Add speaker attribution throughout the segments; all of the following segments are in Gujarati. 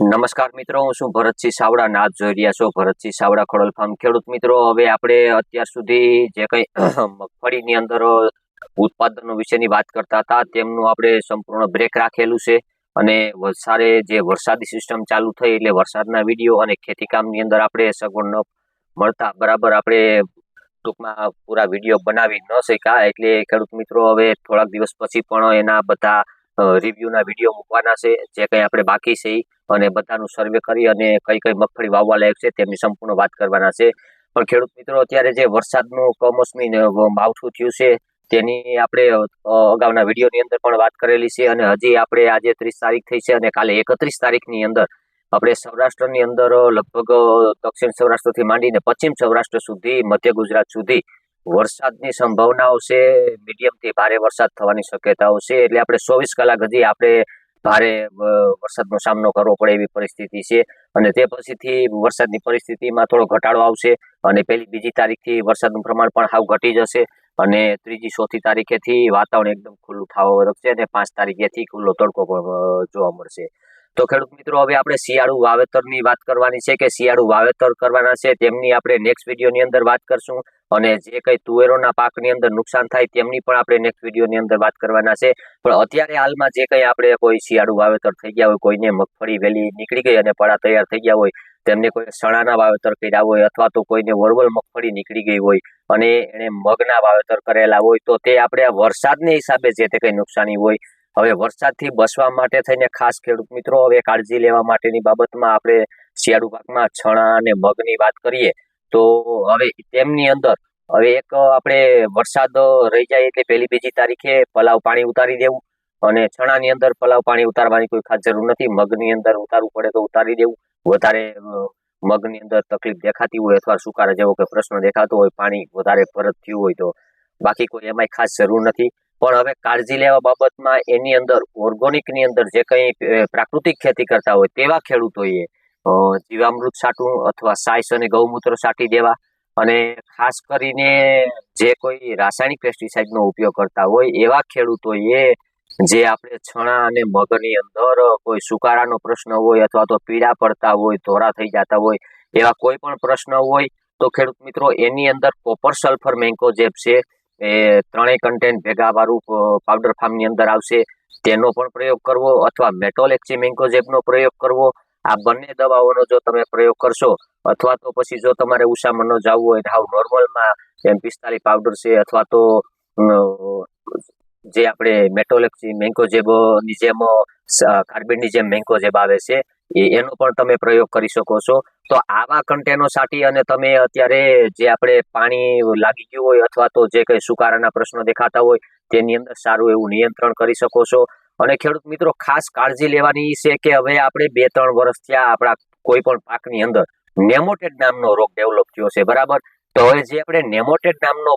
Speaker 1: નમસ્કાર મિત્રો, હું છું ભરતસિંહ સાવડા નાથ જોઈ રહ્યા છો ભરતસિંહ સાવડા ખોડલ ફાર્મ ખેડૂત મિત્રો. હવે આપણે અત્યાર સુધી જે કંઈ મગફળીની અંદર ઉત્પાદનો વિશેની વાત કરતા હતા, તેમનું આપણે સંપૂર્ણ બ્રેક રાખેલું છે. અને વરસાદે જે વરસાદી સિસ્ટમ ચાલુ થઈ એટલે વરસાદના વીડિયો અને ખેતીકામની અંદર આપણે સગવડ ન મળતા, બરાબર આપણે ટૂંકમાં પૂરા વીડિયો બનાવી ન શક્યા. એટલે ખેડૂત મિત્રો, હવે થોડાક દિવસ પછી પણ એના બધા રિવ્યુના વીડિયો મૂકવાના છે, જે કંઈ આપણે બાકી છે અને બધાનું સર્વે કરી અને કઈ કઈ મગફળી વાવવા લાયક છે તેમની સંપૂર્ણ વાત કરવાના છે. પણ ખેડૂત મિત્રો, અત્યારે જે વરસાદનું કમોસમી માવઠું થયું છે, તેની આપણે અગાઉના વિડીયોની અંદર પણ વાત કરેલી છે અને હજી આપણે આજે ત્રીસ તારીખ થઈ છે અને કાલે એકત્રીસ તારીખની અંદર આપણે સૌરાષ્ટ્રની અંદર લગભગ દક્ષિણ સૌરાષ્ટ્રથી માંડીને પશ્ચિમ સૌરાષ્ટ્ર સુધી, મધ્ય ગુજરાત સુધી વરસાદની સંભાવનાઓ છે, મીડિયમથી ભારે વરસાદ થવાની શક્યતાઓ છે. એટલે આપણે ચોવીસ કલાક હજી આપણે ભારે વરસાદનો સામનો કરવો પડે એવી પરિસ્થિતિ છે. અને તે પછીથી વરસાદની પરિસ્થિતિમાં થોડો ઘટાડો આવશે અને પહેલી બીજી તારીખથી વરસાદનું પ્રમાણ પણ હાવ ઘટી જશે. અને ત્રીજી, ચોથી તારીખેથી વાતાવરણ એકદમ ખુલ્લું થવા વધશે અને પાંચ તારીખેથી ખુલ્લો તડકો પણ જોવા મળશે. તો ખેડૂત મિત્રો, હવે આપણે શિયાળુ વાવેતરની વાત કરવાની છે કે શિયાળુ વાવેતર કરવાના છે તેમની આપણે નેક્સ્ટ વિડીયોની અંદર વાત કરશું અને જે કંઈ તુવેરોના પાકની અંદર નુકસાન થાય તેમની પણ આપણે નેક્સ્ટ વિડીયોની અંદર વાત કરવાના છે. પણ અત્યારે હાલમાં જે કંઈ આપણે કોઈ શિયાળુ વાવેતર થઈ ગયા હોય, કોઈને મગફળી વેલી નીકળી ગઈ અને પડા તૈયાર થઈ ગયા હોય, તેમને કોઈ સણાના વાવેતર કર્યા હોય અથવા તો કોઈને વરવલ મગફળી નીકળી ગઈ હોય અને એણે મગના વાવેતર કરેલા હોય, તો તે આપણે વરસાદને હિસાબે જે તે કંઈ નુકસાની હોય હવે વરસાદથી બચવા માટે થઈને ખાસ ખેડૂત મિત્રો, હવે કાળજી લેવા માટેની બાબતમાં આપણે શિયાળુ પાકમાં છણા અને મગની વાત કરીએ, તો હવે તેમની અંદર હવે એક આપણે વરસાદ રહી જાય એટલે પહેલી બીજી તારીખે પલાવ પાણી ઉતારી દેવું અને ચણાની અંદર પલાવ પાણી ઉતારવાની કોઈ ખાસ જરૂર નથી. મગની અંદર ઉતારવું પડે તો ઉતારી દેવું. વધારે મગની અંદર તકલીફ દેખાતી હોય અથવા સુકારા જેવો કે પ્રશ્ન દેખાતો હોય, પાણી વધારે પરત થયું હોય તો બાકી કોઈ એમાંય ખાસ જરૂર નથી. પણ હવે કાળજી લેવા બાબતમાં એની અંદર ઓર્ગોનિકની અંદર જે કંઈ પ્રાકૃતિક ખેતી કરતા હોય તેવા ખેડૂતોએ જીવામૃત સાટવું અથવા સાયસ અને ગૌમૂત્ર સાટી દેવા અને ખાસ કરીને જે કોઈ રાસાયણિક પેસ્ટિસાઇડનો ઉપયોગ કરતા હોય એવા ખેડૂતોએ જે આપણે છણા અને મગની અંદર કોઈ સુકારાનો પ્રશ્ન હોય અથવા તો પીડા પડતા હોય, ધોરા થઈ જતા હોય એવા કોઈ પણ પ્રશ્ન હોય તો ખેડૂત મિત્રો એની અંદર કોપર સલ્ફર મેન્કોજેબ છે એ ત્રણેય કન્ટેન્ટ ભેગા વાળું પાવડર ફાર્મની અંદર આવશે. તેનો પણ પ્રયોગ કરવો અથવા મેટોલ એક્સિમેન્કોઝેબનો પ્રયોગ કરવો. આ બંને દવાઓનો જો તમે પ્રયોગ કરશો, અથવા તો પછી જો તમારે ઉષામાં ન જવું હોય હાવ નોર્મલમાં એમ પિસ્તાલીસ પાવડર છે, અથવા તો જે આપણે મેટોલેક્સી મેન્કોજેબની જેમ કાર્બનની જેમ મેન્કોજેબ આવે છે એનો પણ તમે પ્રયોગ કરી શકો છો. તો આવા કન્ટેનો સાટી અને તમે અત્યારે જે આપણે પાણી લાગી ગયું હોય અથવા તો જે કંઈ સુકારાના પ્રશ્નો દેખાતા હોય, તેની અંદર સારું એવું નિયંત્રણ કરી શકો છો. અને ખેડૂત મિત્રો, ખાસ કાળજી લેવાની છે કે હવે આપણે બે ત્રણ વર્ષ થયા આપણા કોઈ પણ પાકની અંદર નેમોટેડ નામનો રોગ ડેવલપ થયો છે, બરાબર? તો હવે જે આપણે નેમોટેડ નામનો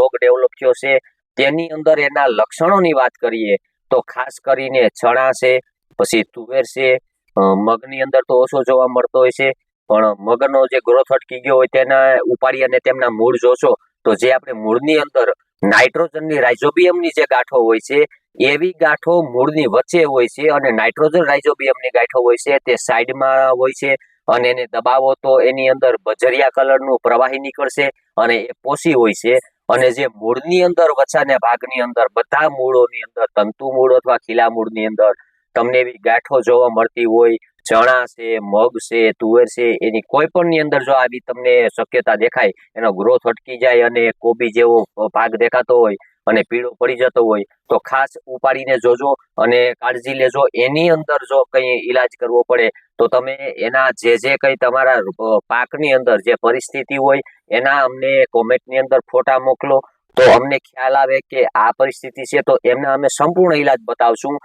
Speaker 1: રોગ ડેવલપ થયો છે, તેની અંદર એના લક્ષણોની વાત કરીએ, તો ખાસ કરીને ચણા છે, પછી તુવેર છે મગની અંદર તો ઓછો જોવા મળતો હોય છે પણ મગનો જે ગ્રોથ અટકી ગયો હોય તેને ઉપાડી અને તેમના મૂળ જોશો, તો જે આપણે મૂળની અંદર નાઇટ્રોજનની રાઇઝોબિયમની જે ગાંઠો હોય છે, એવી ગાંઠો મૂળની વચ્ચે હોય છે અને નાઇટ્રોજન રાઇઝોબિયમની ગાંઠો હોય છે તે સાઈડમાં હોય છે અને એને દબાવો તો એની અંદર બજરિયા કલરનું પ્રવાહી નીકળશે અને એ પોસી હોય છે અને જે મૂળની અંદર વચ્ચાના ભાગની અંદર બધા મૂળોની અંદર તંતુ મૂળ અથવા ખીલા મૂળની અંદર તમને એવી ગાંઠો જોવા મળતી હોય ચણા છે, મગ છે, તુવેર છે, એની કોઈ પણની અંદર જો આવી તમને શક્યતા દેખાય, એનો ગ્રોથ અટકી જાય અને કોબી જેવો ભાગ દેખાતો હોય અને પીળો પડી જતો હોય, તો ખાસ ઉપાડીને જોજો અને કાળજી લેજો. એની અંદર જો કંઈ ઈલાજ કરવો પડે, તો તમે એના જે જે કંઈ તમારા પાકની અંદર જે પરિસ્થિતિ હોય, એના અમને કોમેન્ટની અંદર ફોટા મોકલો. તો અમને ખ્યાલ આવે કે આ પરિસ્થિતિ છે તો એમને અમે સંપૂર્ણ ઈલાજ બતાવશું.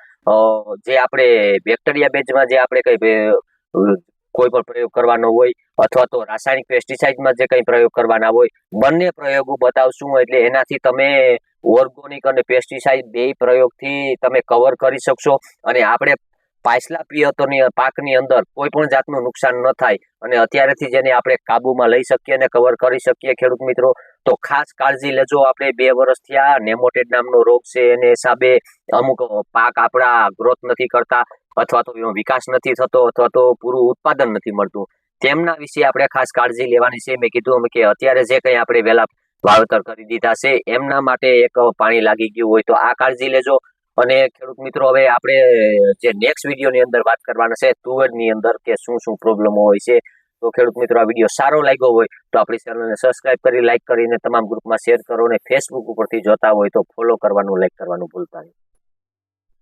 Speaker 1: જે આપણે બેક્ટેરિયા બેઝમાં જે આપણે કંઈ કોઈ પણ પ્રયોગ કરવાનો હોય અથવા તો રાસાયણિક પેસ્ટિસાઇડમાં જે કંઈ પ્રયોગ કરવાના હોય, બંને પ્રયોગો બતાવશું એટલે એનાથી તમે ઓર્ગોનિક અને પેસ્ટિસાઇડ બે પ્રયોગથી તમે કવર કરી શકશો. અને આપણે પાછલા પિયતોની પાકની અંદર કોઈ પણ જાતનું નુકસાન ન થાય અને અત્યારેથી જેને આપણે કાબુમાં લઈ શકીએ અને કવર કરી શકીએ. ખેડૂત મિત્રો, તો ખાસ કાળજી લેજો. આપણે બે વર્ષ થયા, નેમોટેડ નામનો રોગ છે. એને હિસાબે અમુક પાક આપણા ગ્રોથ નથી કરતા અથવા તો વિકાસ નથી થતો અથવા તો પૂરું ઉત્પાદન નથી મળતું. તેમના વિશે આપણે ખાસ કાળજી લેવાની છે. મેં કીધું કે અત્યારે જે કંઈ આપણે વહેલા વાવેતર કરી દીધા છે, એમના માટે એક પાણી લાગી ગયું હોય તો આ કાળજી લેજો. અને ખેડૂત મિત્રો, હવે આપણે જે નેક્સ્ટ વિડીયોની અંદર વાત કરવાના છે તુવેરની અંદર કે શું શું પ્રોબ્લેમો હોય છે, તો ખેડૂત મિત્રો, આ વીડિયો સારો લાગ્યો હોય, તો આપણી ચેનલને સબસ્ક્રાઇબ કરી લાઇક કરીને, તમામ ગ્રુપમાં શેર કરો અને ફેસબુક ઉપરથી જોતા હોય તો ફોલો કરવાનું લાઇક કરવાનું ભૂલતા નહીં.